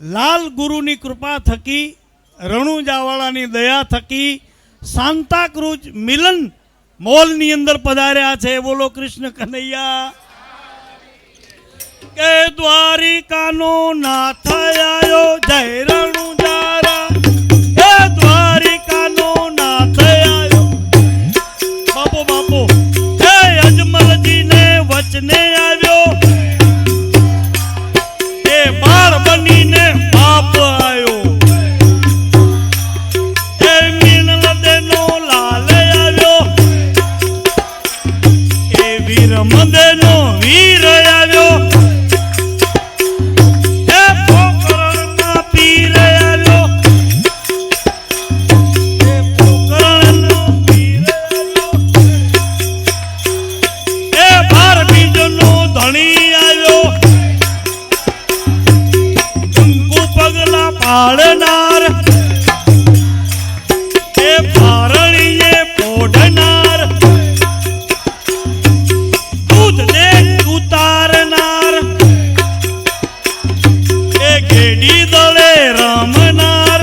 લાલ ગુરુની કૃપા થકી રણુજાવાળાની દયા થકી સાંતાક્રુઝ મિલન મોલની અંદર પધાર્યા છે. બોલો કૃષ્ણ કનૈયા. કે દ્વારિકાનો નાથ આવ્યો જય રણુજારા. હે દ્વારિકાનો નાથ આયો. બાપો બાપો. વચને પાડનાર એ ભારણીએ પોઢનાર રમનાર.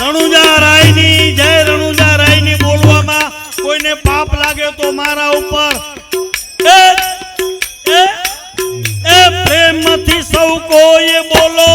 રણુજા રાયની, જય રણુજા રાયની બોલવામાં કોઈને પાપ લાગે તો મારા ઉપર. એ એ પ્રેમથી સૌ કોઈ બોલો.